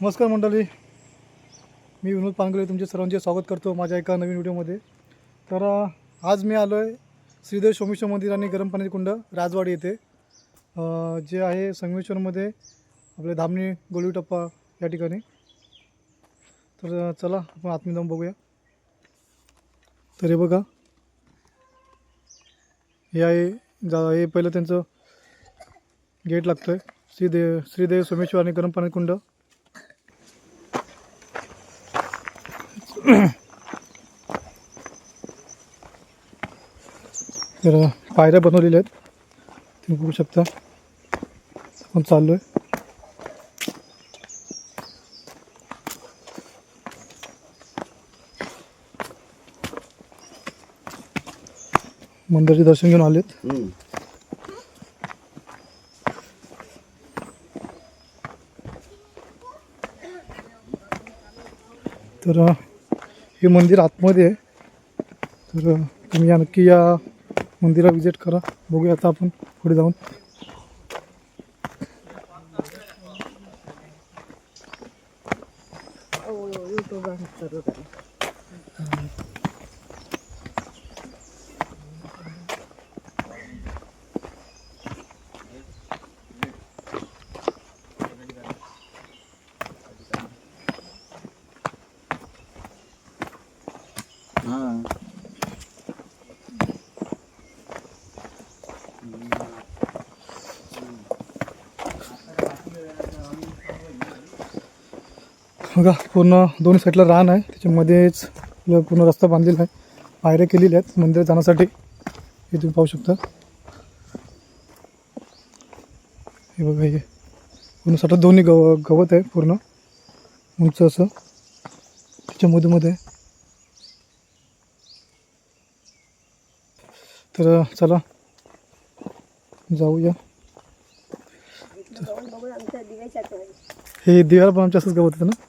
नमस्कार मंडळी. मी विनोद पांगले तुमचे सर्वांचे स्वागत करतो माझ्या एका नवीन व्हिडिओमध्ये. तर आज मी आलो आहे श्रीदेव सोमेश्वर मंदिर आणि गरम पाण्याचे कुंड राजवाडी येथे. जे आहे संगमेश्वरमध्ये आपले धामणी गोळी टप्पा या ठिकाणी. तर चला आपण आतमध्ये जाऊन बघूया. तर हे बघा. हे आहे जा हे पहिलं त्यांचं गेट लागतं आहे श्रीदेव श्रीदेव सोमेश्वर आणि गरम पाणी कुंड. तर पायऱ्या बनवलेल्या आहेत. तुम्ही बघू शकता. आपण चाललो आहे मंदिराचे दर्शन घेऊन आलेत. तर हे मंदिर आतमध्ये आहे. तर तुम्ही या नक्की या. मंदिरा विजिट करा. बघूया आता आपण पुढे जाऊन. बघा पूर्ण दोन्ही साईडला रान आहे. त्याच्यामध्येच पूर्ण रस्ता बांधलेला आहे. पायऱ्या केलेल्या आहेत मंदिरात जाण्यासाठी. हे तुम्ही पाहू शकता. हे बघा हे. पूर्ण साठा दोन्ही गव गवत आहे पूर्ण. उंच असं. त्याच्या मध्ये मध्ये तर चला. जाऊया. हे दिवाला पण आमच्या असंच गवत होतं ना?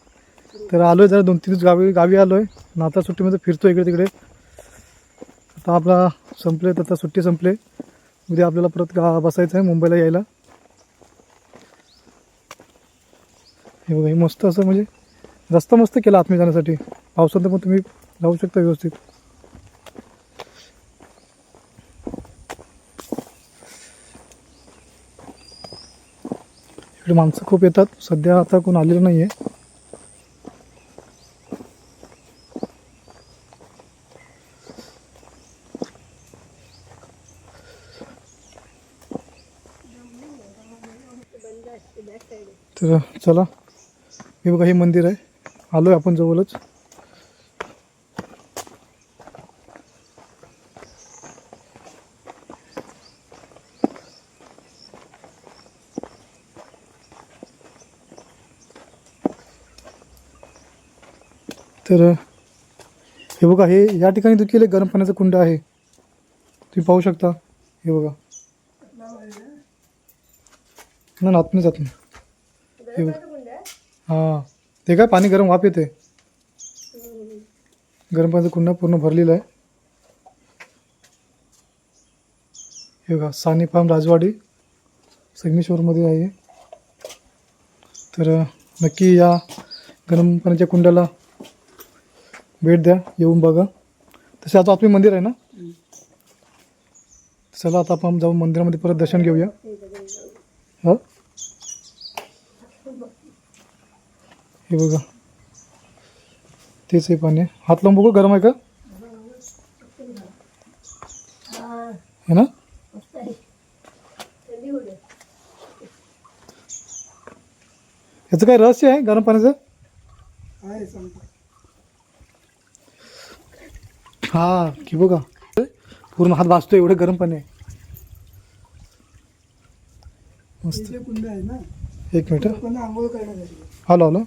तर आलो आहे जरा दोन तीन दिवस गावी गावी आलो आहे नाता सुट्टीमध्ये म्हणजे फिरतो इकडे तिकडे. आता आपला संपले तर आता सुट्टी संपले. उद्या आपल्याला परत गा बसायचं आहे मुंबईला यायला. हे बघा हे मस्त असं म्हणजे रस्ता मस्त केला आतमध्ये जाण्यासाठी. पावसात पण तुम्ही जाऊ शकता व्यवस्थित. इकडे माणसं खूप येतात. सध्या आता कोण आलेलं नाही आहे तर चला हे बघा हे मंदिर आहे. आलो आहे आपण जवळच. तर हे बघा हे या ठिकाणी देखील एक गरम पाण्याचं कुंड आहे. तुम्ही पाहू शकता. हे बघा. ना ना जात नाही. हे हां. ते काय पाणी गरम वाफ येते गरम पाण्याचं कुंड पूर्ण भरलेलं आहे. हे बघा सानी फार्म राजवाडी संगमेश्वरमध्ये आहे. तर नक्की या गरम पाण्याच्या कुंडाला भेट द्या येऊन बघा. तसे आता आपले मंदिर आहे ना? चला आता आपण जाऊन मंदिरामध्ये परत दर्शन घेऊया. हां? हे बघा. तेच आहे पाणी हात लावून बघू गरम आहे का? है ना? याचं काय रहस्य आहे गरम पाण्याचं? हा की बघा. पूर्ण हात भाजतो एवढं गरम पाणी आहे. मस्त. ना एक मिनिट. हॅलो हॅलो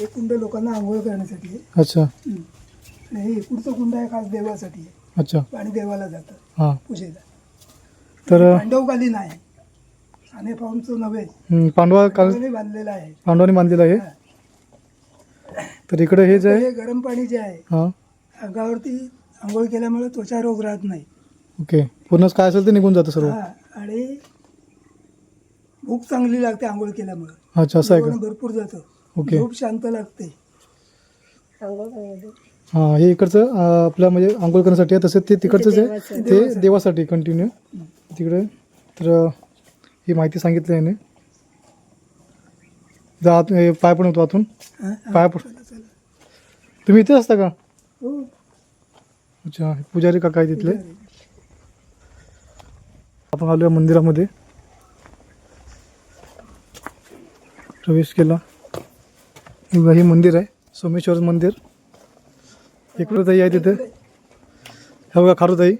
हे कुंड लोकांना आंघोळ करण्यासाठी. आहे. अच्छा. हं. आणि हे इकडचं कुंड आहे खास देवासाठी. आहे अच्छा. पाणी देवाला जातं. हां. पूजेला. तर पांडवकालीन आहे आणि फॉर्मचं नव्हे. हं, पांडवा काल पांडवाने बांधलेलं आहे. पांडवांनी बांधलेलं आहे? तर इकडे हे जे आहे हे गरम पाणी जे आहे हां. अंगावरती आंघोळ केल्यामुळे त्वचा रोग राहत नाही. ओके. पूर्णच काय असेल ते निघून जातं सर्व. हा. आणि भूक चांगली लागते आंघोळ केल्यामुळे. अच्छा असं आहे का? भरपूर जातं. ओके. झोप शांत लागते. हां हे इकडचं अं, आपलं म्हणजे आंघोळ करण्यासाठी आहे तसं ते तिकडचंच आहे ते देवासाठी कंटिन्यू तिकडे तर ही माहिती सांगितली आहे जा आत हे पाय पण होतो आतून. पाय पण. तुम्ही इथेच असता का? हो. अच्छा पुजारी काका आहे तिथले आपण आलो मंदिरामध्ये. प्रवेश केला. बघा, हे मंदिर आहे सोमेश्वर मंदिर. इकडं ताई आहे तिथे. हे बघा खारुताई.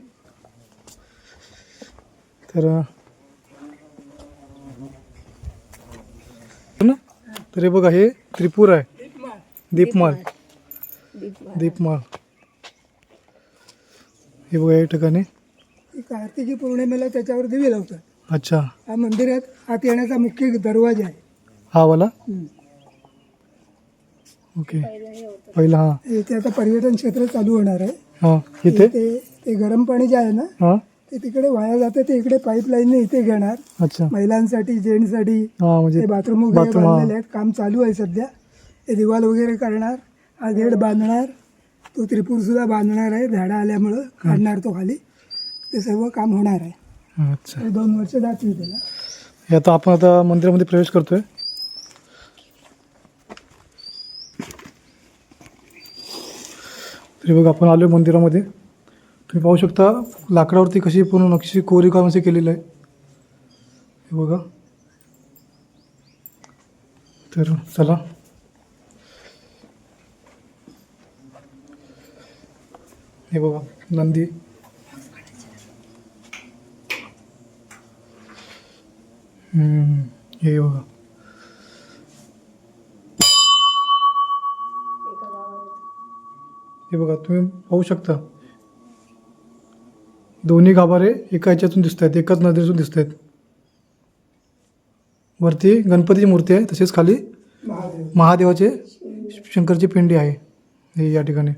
तर ना? तर हे बघा हे त्रिपूर आहे. दीपमाळ दीपमाळ हे बघा या ठिकाणी. कार्तिकी पौर्णिमेला त्याच्यावर दिवे लावतात. अच्छा. हा मंदिरात आत येण्याचा मुख्य दरवाजा आहे. हा वाला. ओके. पहिला हा इथे आता पर्यटन क्षेत्र चालू होणार आहे. हा इथे? ते ते गरम पाणी जे आहे ना हा. ते तिकडे वाया जाते ते इकडे पाईपलाईनने इथे घेणार. अच्छा. महिलांसाठी जेंट्ससाठी. हा म्हणजे ते बाथरूम वगैरे bathroom, हा. बांधलेले आहेत. काम चालू आहे सध्या. ते दिवाल वगैरे करणार. हा गेट बांधणार. तो त्रिपूर सुद्धा बांधणार आहे. झाडं आल्यामुळं काढणार तो खाली. ते सर्व काम होणार आहे. अच्छा. तर दोन वर्ष जातील त्याला. हे आता आपण आता मंदिरामध्ये प्रवेश करतोय. तरी बघा आपण आलो मंदिरामध्ये. तुम्ही पाहू शकता लाकडावरती कशी पूर्ण नक्षी कोरी काम असे केलेलं आहे. हे बघा. तर चला. हे बघा नंदी. हे बघा. हे बघा तुम्ही पाहू शकता. दोन्ही गाभारे एका ह्याच्यातून दिसत आहेत एकाच नदीतून दिसत आहेत वरती गणपतीची मूर्ती आहे तसेच खाली महादेव. महादेवाचे शंकरची पिंडी आहे हे या ठिकाणी.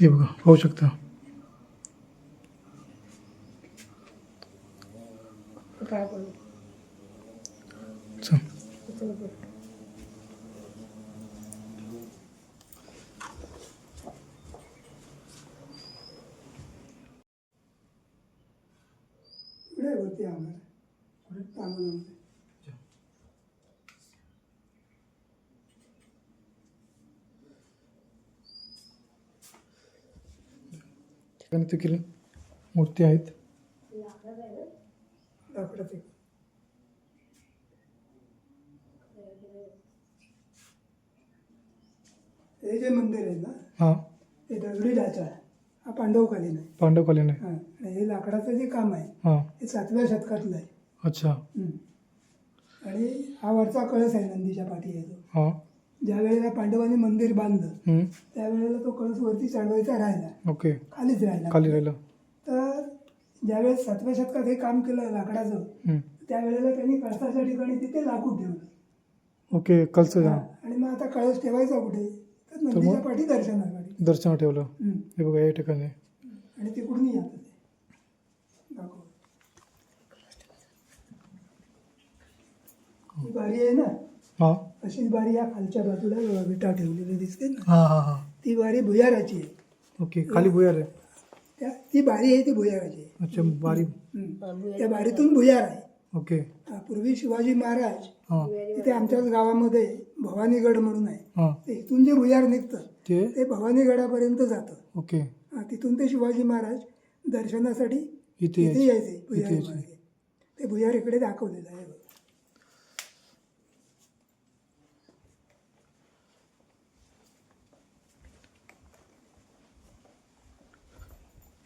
हे बघा पाहू शकता. चल. इकडे वरती आम्हाला? तांबणामध्ये मूर्ती आहेत. लाकडाचे हे जे मंदिर आहे ना हां. ते दगडी ढाचा आहे. हा पांडवकालीन आहे. पांडवकालीन आहे. हा. आणि हे लाकडाचं जे काम आहे हां. सातव्या शतकातलं आहे. अच्छा. हम्म. आणि हा वरचा कळस आहे नंदीच्या पाठी येतो हां. ज्या वेळेला पांडवांनी मंदिर बांधलं हम्म. त्यावेळेला तो कळस वरती चढवायचा राहिला. ओके. खालीच राहिला. खाली राहिलं. तर ज्यावेळेस सातव्या शतकात हे काम केलं लाकडाचं. त्यावेळेला त्यांनी कळसाच्या ठिकाणी तिथे लाकूड ठेवलं. ओके कलच हा. आणि मग आता कळस ठेवायचा कुठे? तर नंदीच्या पाठी दर्शनासाठी. दर्शन ठेवलं. हे बघा या ठिकाणी. आणि ते. दाखव. ही बारी आहे ना? हां. अशीच बारी या खालच्या बाजूला विटा ठेवलेली दिसते ना? हां हां हां. ती बारी भुयाराची आहे. ओके खाली भुयार आहे. त्या ती बारी आहे ती भुयाराची. आहे अच्छा बारी. हम्म. त्या बारीतून भुयार आहे. ओके. हा, पूर्वी शिवाजी महाराज हां. तिथे आमच्याच गावामध्ये भवानीगड म्हणून आहे. हां. ते इथून जे भुयार निघतं ते? ते भवानीगडापर्यंत जातं. ओके. हा, तिथून ते शिवाजी महाराज दर्शनासाठी इथे इथे यायचे. यायचे इथे भुयार यायचे. मार्गे. ते भुयार इकडे दाखवलेलं आहे बघ.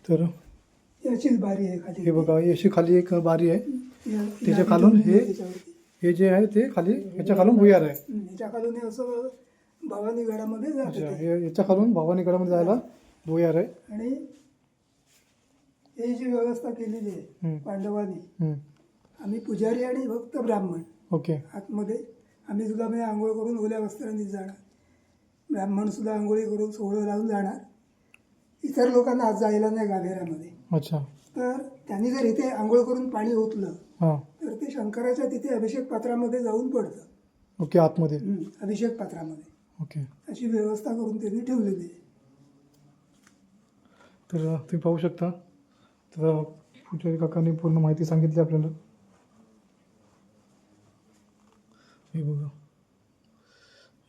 तर अशीच बारी आहे खाली. हे बघा अशी खाली एक बारी आहे. ही त्याच्या खालून हे-. हे जे आहे ते खाली याच्या खालून भुयार आहे. ह्याच्या खालून हे असं जात अच्छा होते. हे याच्या खालून भवानीगडामध्ये जायला भुयार आहे. आणि ही जी व्यवस्था केलेली आहे. पांडवांनी. आम्ही पुजारी आणि भक्त ब्राह्मण. ओके. आतमध्ये आम्ही सुद्धा म्हणजे आंघोळ करून ओल्या वस्त्रांनी जाणार. ब्राह्मणसुद्धा आंघोळी करून सोहळं लावून जाणार. इतर लोकांना आज जायला नाही गाभेऱ्यामध्ये. अच्छा. तर त्यांनी जर इथे आंघोळ करून पाणी ओतलं हां. तर ते शंकराच्या तिथे अभिषेक पात्रामध्ये जाऊन पडतं. ओके आतमध्ये. हं, अभिषेक पात्रामध्ये. ओके. अशी व्यवस्था करून त्यांनी ठेवलेली आहे. तर तुम्ही पाहू शकता. तर पुजारी काकांनी पूर्ण माहिती सांगितली आपल्याला. हे बघा.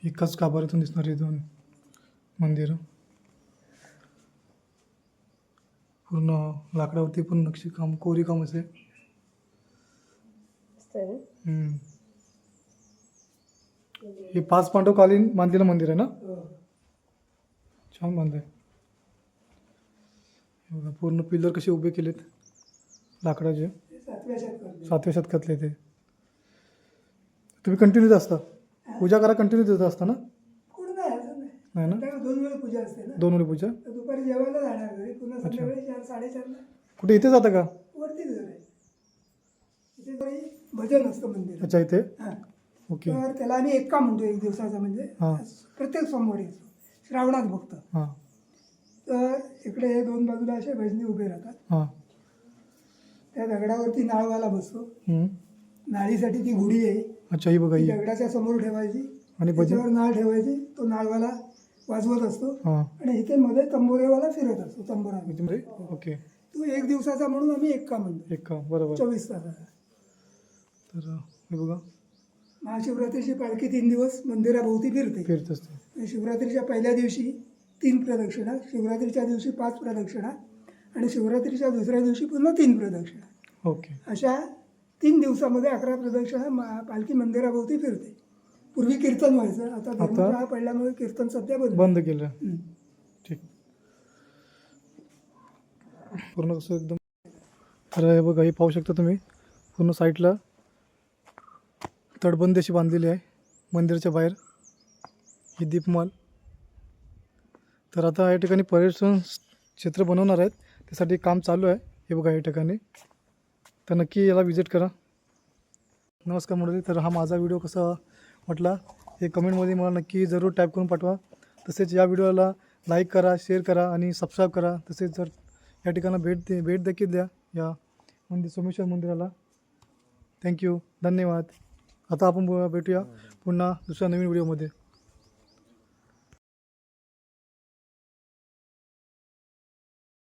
एकाच गाभाऱ्यातून दिसणारी दोन मंदिरं. पूर्ण लाकडावरती पण नक्षीकाम कोरी काम असे. हे पाच पांडवकालीन बांधलेलं मंदिर आहे ना? छान बांधलंय. हे बघा पूर्ण पिलर कसे उभे केलेत लाकडाचे. सातव्या शतकात सातव्या शतकातले ते. तुम्ही कंटिन्यू असता. पूजा करा कंटिन्यू देत असता ना? नाही ना? त्याला दोन वेळ पूजा असते ना. दोन वेळी पूजा? तर दुपारी जेवायला जाणार घरी. पुन्हा संध्याकाळी चार साडेचारला. कुठे? इथे जाता का? वरतीच घर आहे. इथे तरी भजन असतं मंदिर अच्छा इथे? हां. ओके. तर त्याला आम्ही एक्का म्हणतो एक दिवसाचा म्हणजे हां. प्रत्येक सोमवारी असतो. श्रावणात फक्त हां. तर इकडे हे दोन बाजूला असे भजनी उभे राहतात. हां. त्या दगडावरती नाळवाला बसतो. हम्म. नाळीसाठी ती घुडी आहे. अच्छा ही बघा ती ही दगडाच्या समोर ठेवायची. आणि भजन? त्याच्यावर नाळ ठेवायची. तो नाळवाला वाजवत असतो. आणि इथे मध्ये तंबोरेवाला फिरत असतो तंबोरा. ओके. तो एक दिवसाचा म्हणून आम्ही एक्का म्हणतो. एक का? बरोबर. चोवीस तासाचा. तर हे बघा. महाशिवरात्रीची पालखी तीन दिवस मंदिराभोवती फिरते. फिरत असते. शिवरात्रीच्या पहिल्या दिवशी तीन प्रदक्षिणा शिवरात्रीच्या दिवशी पाच प्रदक्षिणा आणि शिवरात्रीच्या दुसऱ्या दिवशी पुन्हा तीन प्रदक्षिणा. ओके. अशा तीन दिवसामध्ये अकरा प्रदक्षिणा पालखी मंदिराभोवती फिरते. पूर्वी कीर्तन व्हायचं. आता धर्मशाळा पडल्यामुळे कीर्तन सध्या बंद. बंद केलं. ठीक. पूर्ण कसं एकदम तर हे बघा हे पाहू शकता तुम्ही. पूर्ण साईडला तटबंदी अशी बांधलेली आहे. मंदिराच्या बाहेर. ही दीपमाल. तर आता या ठिकाणी पर्यटन क्षेत्र बनवणार आहेत. त्यासाठी काम चालू आहे. हे बघा या ठिकाणी. तर नक्की याला विजिट करा. नमस्कार मंडळी. तर हा माझा व्हिडिओ कसा वाटला हे कमेंटमध्ये मला नक्की जरूर टाईप करून पाठवा. तसेच या व्हिडिओला लाईक करा शेअर करा आणि सबस्क्राईब करा. तसेच जर या ठिकाणी भेट दे भेट देखील द्या या मंदिर सोमेश्वर मंदिराला. थँक्यू धन्यवाद. आता आपण भेटूया पुन्हा दुसऱ्या नवीन व्हिडिओमध्ये